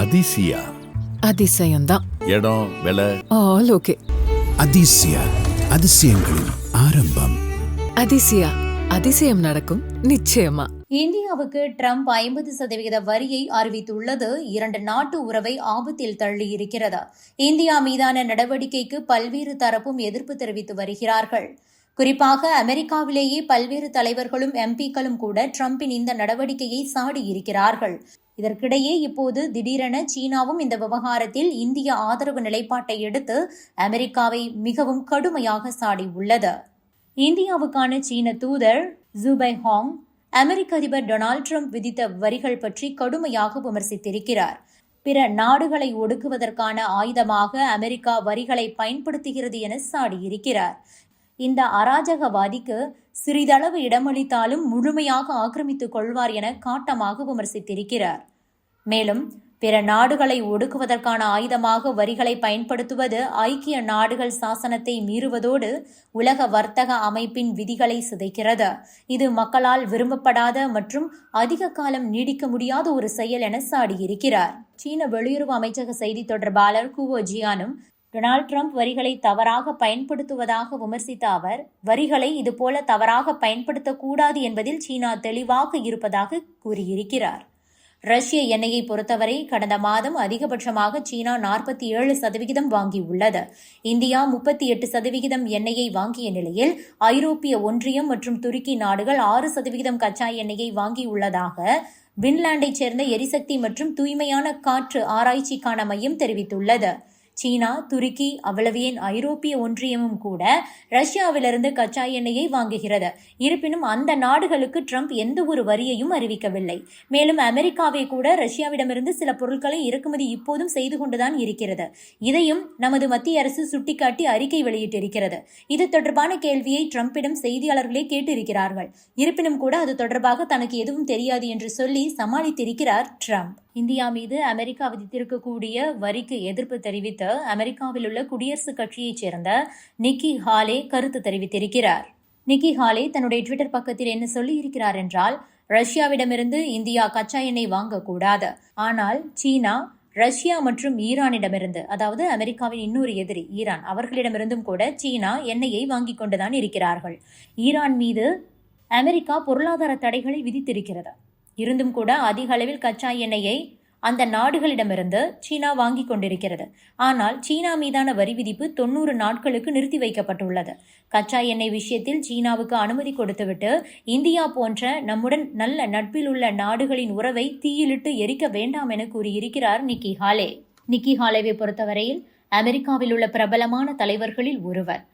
அதிசயா. அதிசயம்தான். இடம் விலை? All okay. அதிசயா அதிசயங்களின் ஆரம்பம். அதிசயா அதிசயம் நடக்கும் நிச்சயமா. இந்தியாவுக்கு ட்ரம்ப் ஐம்பது சதவிகித வரியை அறிவித்துள்ளது. இரண்டு நாட்டு உறவை ஆபத்தில் தள்ளியிருக்கிறது. இந்தியா மீதான நடவடிக்கைக்கு பல்வேறு தரப்பும் எதிர்ப்பு தெரிவித்து வருகிறார்கள். குறிப்பாக அமெரிக்காவிலேயே பல்வேறு தலைவர்களும் எம்பிக்களும் கூட ட்ரம்பின் இந்த நடவடிக்கையை சாடியிருக்கிறார்கள். இதற்கிடையே இப்போது திடீரென சீனாவும் இந்த விவகாரத்தில் இந்திய ஆதரவு நிலைப்பாட்டை எடுத்து அமெரிக்காவை மிகவும் கடுமையாக சாடியுள்ளது. இந்தியாவுக்கான சீன தூதர் ஜூபை ஹாங் அமெரிக்க அதிபர் டொனால்ட் ட்ரம்ப் விதித்த வரிகள் பற்றி கடுமையாக விமர்சித்திருக்கிறார். பிற நாடுகளை ஒடுக்குவதற்கான ஆயுதமாக அமெரிக்கா வரிகளை பயன்படுத்துகிறது என சாடியிருக்கிறார். இந்த அராஜகவாதிக்கு சிறிதளவு இடமளித்தாலும் முழுமையாக ஆக்கிரமித்துக் கொள்வார் என காட்டமாக விமர்சித்திருக்கிறார். மேலும் பிற நாடுகளை ஒடுக்குவதற்கான ஆயுதமாக வரிகளை பயன்படுத்துவது ஐக்கிய நாடுகள் சாசனத்தை மீறுவதோடு உலக வர்த்தக அமைப்பின் விதிகளை சிதைக்கிறது. இது மக்களால் விரும்பப்படாத மற்றும் அதிக காலம் நீடிக்க முடியாத ஒரு செயல் என சாடியிருக்கிறார். சீன வெளியுறவு அமைச்சக செய்தி தொடர்பாளர் குவோ ஜியானும் டொனால்ட் ட்ரம்ப் வரிகளை தவறாக பயன்படுத்துவதாக விமர்சித்த அவர் வரிகளை இதுபோல தவறாக பயன்படுத்தக்கூடாது என்பதில் சீனா தெளிவாக இருப்பதாக கூறியிருக்கிறார். ரஷ்ய எண்ணெயை பொறுத்தவரை கடந்த மாதம் அதிகபட்சமாக சீனா நாற்பத்தி ஏழு சதவிகிதம் வாங்கியுள்ளது. இந்தியா முப்பத்தி எட்டு சதவிகிதம் எண்ணெயை வாங்கிய நிலையில் ஐரோப்பிய ஒன்றியம் மற்றும் துருக்கி நாடுகள் ஆறு சதவிகிதம் கச்சா எண்ணெயை வாங்கியுள்ளதாக பின்லாந்தைச் சேர்ந்த எரிசக்தி மற்றும் தூய்மையான காற்று ஆராய்ச்சிக்கான மையம் தெரிவித்துள்ளது. சீனா துருக்கி அவ்வளவு ஐரோப்பிய ஒன்றியமும் கூட ரஷ்யாவிலிருந்து கச்சா எண்ணெயை வாங்குகிறது. இருப்பினும் அந்த நாடுகளுக்கு ட்ரம்ப் எந்த ஒரு வரியையும் அறிவிக்கவில்லை. மேலும் அமெரிக்காவை கூட ரஷ்யாவிடமிருந்து சில பொருட்களை இறக்குமதி இப்போதும் செய்து கொண்டுதான் இருக்கிறது. இதையும் நமது மத்திய அரசு சுட்டிக்காட்டி அறிக்கை வெளியிட்டிருக்கிறது. இது தொடர்பான கேள்வியை ட்ரம்பிடம் செய்தியாளர்களே கேட்டிருக்கிறார்கள். இருப்பினும் கூட அது தொடர்பாக தனக்கு எதுவும் தெரியாது என்று சொல்லி சமாளித்திருக்கிறார் ட்ரம்ப். இந்தியா மீது அமெரிக்கா விதித்திருக்கக்கூடிய வரிக்கு எதிர்ப்பு தெரிவித்து அமெரிக்காவில் உள்ள குடியரசுக் கட்சியைச் சேர்ந்த நிக்கி ஹாலே கருத்து தெரிவித்திருக்கிறார். நிக்கி ஹாலே தன்னுடைய ட்விட்டர் பக்கத்தில் என்ன சொல்லியிருக்கிறார் என்றால் ரஷ்யாவிடமிருந்து இந்தியா கச்சா எண்ணெய் வாங்கக்கூடாது. ஆனால் சீனா ரஷ்யா மற்றும் ஈரானிடமிருந்து அதாவது அமெரிக்காவின் இன்னொரு எதிரி ஈரான் அவர்களிடமிருந்தும் கூட சீனா எண்ணெயை வாங்கிக் கொண்டுதான் இருக்கிறார்கள். ஈரான் மீது அமெரிக்கா பொருளாதார தடைகளை விதித்திருக்கிறது. இருந்தும் கூட அதிக அளவில் கச்சா எண்ணெயை அந்த நாடுகளிடமிருந்து சீனா வாங்கி கொண்டிருக்கிறது. ஆனால் சீனா மீதான வரி விதிப்பு தொண்ணூறு நாட்களுக்கு நிறுத்தி வைக்கப்பட்டுள்ளது. கச்சா எண்ணெய் விஷயத்தில் சீனாவுக்கு அனுமதி கொடுத்துவிட்டு இந்தியா போன்ற நம்முடன் நல்ல நட்பில் உள்ள நாடுகளின் உறவை தீயிலிட்டு எரிக்க வேண்டாம் என கூறியிருக்கிறார் நிக்கி ஹாலே. நிக்கி ஹாலேவை பொறுத்தவரையில் அமெரிக்காவில் உள்ள பிரபலமான தலைவர்களில் ஒருவர்.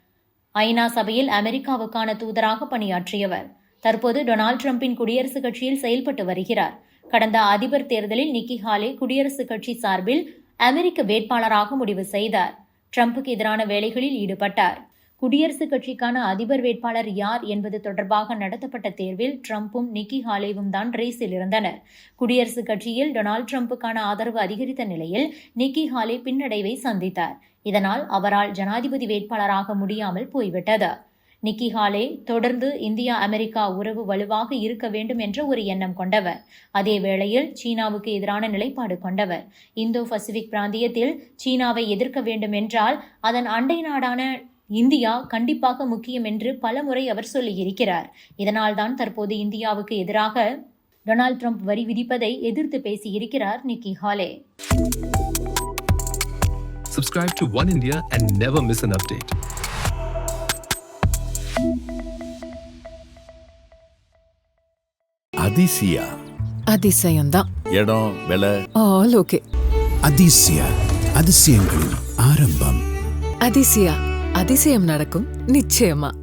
ஐநா சபையில் அமெரிக்காவுக்கான தூதராக பணியாற்றியவர். தற்போது டொனால்ட் ட்ரம்பின் குடியரசுக் கட்சியில் செயல்பட்டு வருகிறார். கடந்த அதிபர் தேர்தலில் நிக்கி ஹாலே குடியரசுக் கட்சி சார்பில் அமெரிக்க வேட்பாளராக முடிவு செய்தார். ட்ரம்புக்கு எதிரான வேலைகளில் ஈடுபட்டார். குடியரசுக் கட்சிக்கான அதிபர் வேட்பாளர் யார் என்பது தொடர்பாக நடத்தப்பட்ட தேர்வில் ட்ரம்ப்பும் நிக்கி ஹாலேவும் தான் ரேஸில் இருந்தனர். குடியரசுக் கட்சியில் டொனால்ட் ட்ரம்புக்கான ஆதரவு அதிகரித்த நிலையில் நிக்கி ஹாலே பின்னடைவை சந்தித்தார். இதனால் அவரால் ஜனாதிபதி வேட்பாளராக முடியாமல் போய்விட்டது. நிக்கி ஹாலே தொடர்ந்து இந்தியா அமெரிக்கா உறவு வலுவாக இருக்க வேண்டும் என்ற ஒரு எண்ணம் கொண்டவர். அதே வேளையில் சீனாவுக்கு எதிரான நிலைப்பாடு கொண்டவர். இந்தோ பசிபிக் பிராந்தியத்தில் சீனாவை எதிர்க்க வேண்டும் என்றால் அதன் அண்டை நாடான இந்தியா கண்டிப்பாக முக்கியம் என்று பலமுறை அவர் சொல்லியிருக்கிறார். இதனால்தான் தற்போது இந்தியாவுக்கு எதிராக டொனால்ட் ட்ரம்ப் வரி விதிப்பதை எதிர்த்து பேசியிருக்கிறார் நிக்கி ஹாலே. Subscribe to One India and never miss an update. Athisaya. அதிசயம்தான். இடம் விலை? All okay. அதிசயா அதிசயங்களின் ஆரம்பம். அதிசயா அதிசயம் நடக்கும் நிச்சயமா.